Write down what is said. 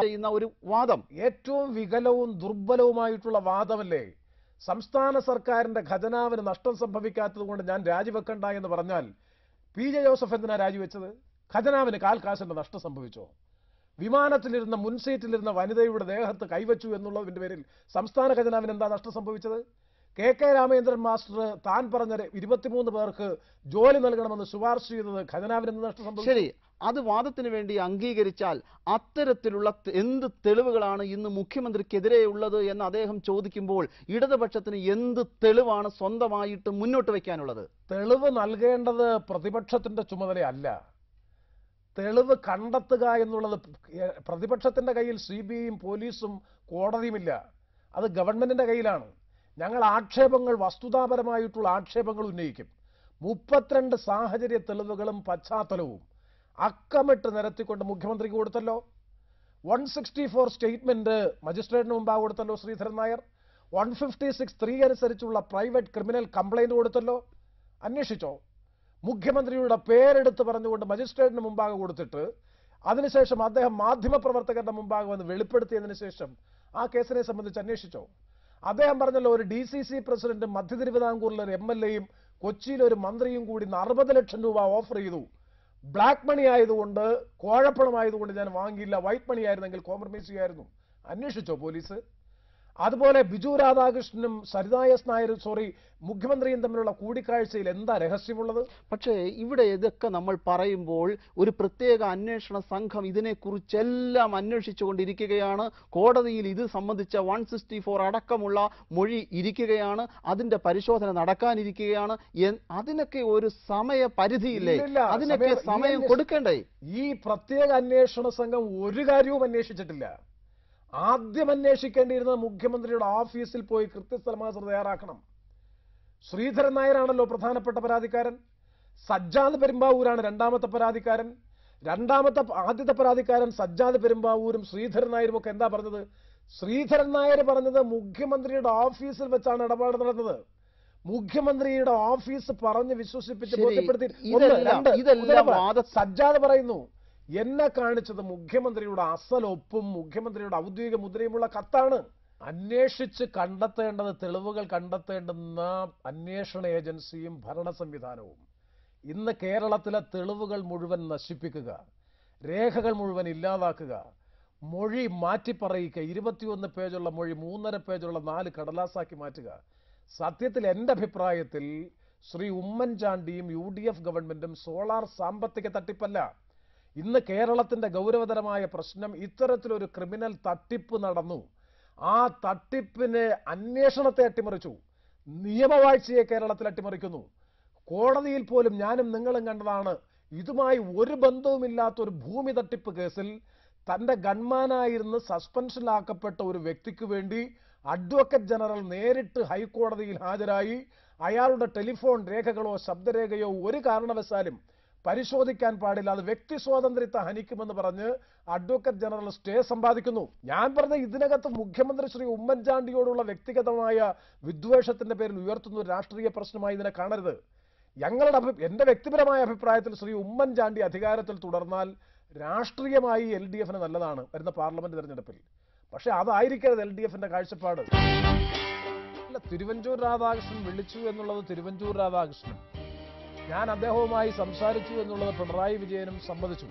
ചെയ്യുന്ന ഒരു വാദം. ഏറ്റവും വികലവും ദുർബലവുമായിട്ടുള്ള വാദമല്ലേ? സംസ്ഥാന സർക്കാരിന്റെ ഖജനാവിന് നഷ്ടം സംഭവിക്കാത്തത് കൊണ്ട് ഞാൻ രാജിവെക്കണ്ട എന്ന് പറഞ്ഞാൽ പി ജെ ജോസഫ് എന്തിനാ രാജിവെച്ചത്? ഖജനാവിന് കാൽക്കാശന്റെ കാശിന്റെ നഷ്ടം സംഭവിച്ചോ? വിമാനത്തിലിരുന്ന മുൻസീറ്റിലിരുന്ന വനിതയുടെ ദേഹത്ത് കൈവച്ചു എന്നുള്ളതിന്റെ പേരിൽ സംസ്ഥാന ഖജനാവിന് എന്താ നഷ്ടം സംഭവിച്ചത്? കെ കെ രാമേന്ദ്രൻ മാസ്റ്റർ താൻ പറഞ്ഞ ഇരുപത്തിമൂന്ന് പേർക്ക് ജോലി നൽകണമെന്ന് ശുപാർശ ചെയ്തത് ഖജനാവിന് നഷ്ടം സംഭവിച്ചു. ശരി അത് വാദത്തിന് വേണ്ടി അംഗീകരിച്ചാൽ അത്തരത്തിലുള്ള എന്ത് തെളിവുകളാണ് ഇന്ന് മുഖ്യമന്ത്രിക്കെതിരെ ഉള്ളത് എന്ന് അദ്ദേഹം ചോദിക്കുമ്പോൾ ഇടതുപക്ഷത്തിന് എന്ത് തെളിവാണ് സ്വന്തമായിട്ട് മുന്നോട്ട് വയ്ക്കാനുള്ളത്? തെളിവ് നൽകേണ്ടത് പ്രതിപക്ഷത്തിന്റെ ചുമതലയല്ല. തെളിവ് കണ്ടെത്തുക എന്നുള്ളത് പ്രതിപക്ഷത്തിന്റെ കയ്യിൽ സി ബി ഐയും പോലീസും കോടതിയുമില്ല. അത് ഗവൺമെന്റിന്റെ കയ്യിലാണ്. ഞങ്ങൾ ആക്ഷേപങ്ങൾ വസ്തുതാപരമായിട്ടുള്ള ആക്ഷേപങ്ങൾ ഉന്നയിക്കും. മുപ്പത്തിരണ്ട് സാഹചര്യ തെളിവുകളും പശ്ചാത്തലവും അക്കമിട്ട് നിരത്തിക്കൊണ്ട് മുഖ്യമന്ത്രിക്ക് കൊടുത്തല്ലോ. വൺ സിക്സ്റ്റി ഫോർ സ്റ്റേറ്റ്മെന്റ് മജിസ്ട്രേറ്റിന് മുമ്പാകെ കൊടുത്തല്ലോ Sreedharan Nair. One fifty six three അനുസരിച്ചുള്ള പ്രൈവറ്റ് ക്രിമിനൽ കംപ്ലൈന്റ് കൊടുത്തല്ലോ. അന്വേഷിച്ചോ? മുഖ്യമന്ത്രിയുടെ പേരെടുത്ത് പറഞ്ഞുകൊണ്ട് മജിസ്ട്രേറ്റിന് മുമ്പാകെ കൊടുത്തിട്ട് അതിനുശേഷം അദ്ദേഹം മാധ്യമപ്രവർത്തകരുടെ മുമ്പാകെ വന്ന് വെളിപ്പെടുത്തിയതിനു ശേഷം ആ കേസിനെ സംബന്ധിച്ച് അന്വേഷിച്ചോ? അദ്ദേഹം പറഞ്ഞല്ലോ ഒരു ഡി സി സി പ്രസിഡന്റും മധ്യ തിരുവിതാംകൂറിലെ ഒരു എം എൽ എയും കൊച്ചിയിലെ ഒരു മന്ത്രിയും കൂടി അറുപത് ലക്ഷം രൂപ ഓഫർ ചെയ്തു. ബ്ലാക്ക് മണി ആയതുകൊണ്ട് കോഴപ്പണം ആയതുകൊണ്ട് ഞാൻ വാങ്ങിയില്ല. വൈറ്റ് മണി ആയിരുന്നെങ്കിൽ കോംപ്രമൈസ് ചെയ്യായിരുന്നു. അന്വേഷിച്ചോ പോലീസ്? അതുപോലെ ബിജു രാധാകൃഷ്ണനും സരിതായസ് നായരും സോറി മുഖ്യമന്ത്രിയും തമ്മിലുള്ള കൂടിക്കാഴ്ചയിൽ എന്താ രഹസ്യമുള്ളത്? പക്ഷേ ഇവിടെ ഇതൊക്കെ നമ്മൾ പറയുമ്പോൾ ഒരു പ്രത്യേക അന്വേഷണ സംഘം ഇതിനെക്കുറിച്ചെല്ലാം അന്വേഷിച്ചുകൊണ്ടിരിക്കുകയാണ് കോടതിയിൽ ഇത് സംബന്ധിച്ച വൺ സിക്സ്റ്റി ഫോർ അടക്കമുള്ള മൊഴി ഇരിക്കുകയാണ്. അതിന്റെ പരിശോധന നടക്കാനിരിക്കുകയാണ്. അതിനൊക്കെ ഒരു സമയ പരിധിയില്ലേ അതിനൊക്കെ സമയം- കൊടുക്കണ്ടേ? ഈ പ്രത്യേക അന്വേഷണ സംഘം ഒരു കാര്യവും അന്വേഷിച്ചിട്ടില്ല. ആദ്യം അന്വേഷിക്കേണ്ടിയിരുന്നത് മുഖ്യമന്ത്രിയുടെ ഓഫീസിൽ പോയി കൃത്യസ്ഥലമാസർ തയ്യാറാക്കണം. ശ്രീധരൻ നായരാണല്ലോ പ്രധാനപ്പെട്ട പരാതിക്കാരൻ. സജ്ജാദ് പെരുമ്പാവൂരാണ് രണ്ടാമത്തെ പരാതിക്കാരൻ. രണ്ടാമത്തെ ആദ്യത്തെ പരാതിക്കാരൻ സജ്ജാദ് പെരുമ്പാവൂരും ശ്രീധരൻ നായരും ഒക്കെ എന്താ പറഞ്ഞത്? ശ്രീധരൻ നായർ പറഞ്ഞത് മുഖ്യമന്ത്രിയുടെ ഓഫീസിൽ വെച്ചാണ് ഇടപാട് നടന്നത്. മുഖ്യമന്ത്രിയുടെ ഓഫീസ് പറഞ്ഞ് വിശ്വസിപ്പിച്ച് ബോധ്യപ്പെടുത്തി സജ്ജാദ് പറയുന്നു എന്നെ കാണിച്ചത് മുഖ്യമന്ത്രിയുടെ അസലൊപ്പും മുഖ്യമന്ത്രിയുടെ ഔദ്യോഗിക മുദ്രയുമുള്ള കത്താണ്. അന്വേഷിച്ച് കണ്ടെത്തേണ്ടത് തെളിവുകൾ കണ്ടെത്തേണ്ടുന്ന അന്വേഷണ ഏജൻസിയും ഭരണ സംവിധാനവും. ഇന്ന് കേരളത്തിലെ തെളിവുകൾ മുഴുവൻ നശിപ്പിക്കുക രേഖകൾ മുഴുവൻ ഇല്ലാതാക്കുക മൊഴി മാറ്റിപ്പറയിക്കുക ഇരുപത്തിയൊന്ന് പേജുള്ള മൊഴി മൂന്നര പേജുള്ള നാല് കടലാസാക്കി മാറ്റുക. സത്യത്തിൽ എന്റെ അഭിപ്രായത്തിൽ ശ്രീ ഉമ്മൻചാണ്ടിയും യു ഡി എഫ് ഗവൺമെന്റും സോളാർ സാമ്പത്തിക തട്ടിപ്പല്ല. ഇന്ന് കേരളത്തിന്റെ ഗൗരവതരമായ പ്രശ്നം ഇത്തരത്തിലൊരു ക്രിമിനൽ തട്ടിപ്പ് നടന്നു. ആ തട്ടിപ്പിന് അന്വേഷണത്തെ അട്ടിമറിച്ചു. നിയമവാഴ്ചയെ കേരളത്തിൽ അട്ടിമറിക്കുന്നു. കോടതിയിൽ പോലും ഞാനും നിങ്ങളും കണ്ടതാണ്. ഇതുമായി ഒരു ബന്ധവുമില്ലാത്ത ഒരു ഭൂമി തട്ടിപ്പ് കേസിൽ തന്റെ ഗൺമാനായിരുന്ന് സസ്പെൻഷനിലാക്കപ്പെട്ട ഒരു വ്യക്തിക്ക് വേണ്ടി അഡ്വക്കറ്റ് ജനറൽ നേരിട്ട് ഹൈക്കോടതിയിൽ ഹാജരായി. അയാളുടെ ടെലിഫോൺ രേഖകളോ ശബ്ദരേഖയോ ഒരു കാരണവശാലും പരിശോധിക്കാൻ പാടില്ല. അത് വ്യക്തി സ്വാതന്ത്ര്യത്തെ ഹനിക്കുമെന്ന് പറഞ്ഞ് അഡ്വക്കേറ്റ് ജനറൽ സ്റ്റേ സമ്പാദിക്കുന്നു. ഞാൻ പറഞ്ഞ ഇതിനകത്ത് മുഖ്യമന്ത്രി ശ്രീ ഉമ്മൻചാണ്ടിയോടുള്ള വ്യക്തിഗതമായ വിദ്വേഷത്തിന്റെ പേരിൽ ഉയർത്തുന്ന ഒരു രാഷ്ട്രീയ പ്രശ്നമായി ഇതിനെ കാണരുത്. ഞങ്ങളുടെ എന്റെ വ്യക്തിപരമായ അഭിപ്രായത്തിൽ ശ്രീ ഉമ്മൻചാണ്ടി അധികാരത്തിൽ തുടർന്നാൽ രാഷ്ട്രീയമായി എൽ ഡി എഫിന് നല്ലതാണ് വരുന്ന പാർലമെന്റ് തെരഞ്ഞെടുപ്പിൽ. പക്ഷെ അതായിരിക്കരുത് എൽ ഡി എഫിന്റെ കാഴ്ചപ്പാട്. അല്ല തിരുവഞ്ചൂർ രാധാകൃഷ്ണൻ വിളിച്ചു എന്നുള്ളത് തിരുവഞ്ചൂർ രാധാകൃഷ്ണൻ. ഞാൻ അദ്ദേഹവുമായി സംസാരിച്ചു എന്നുള്ളത് പിണറായി വിജയനും സമ്മതിച്ചു.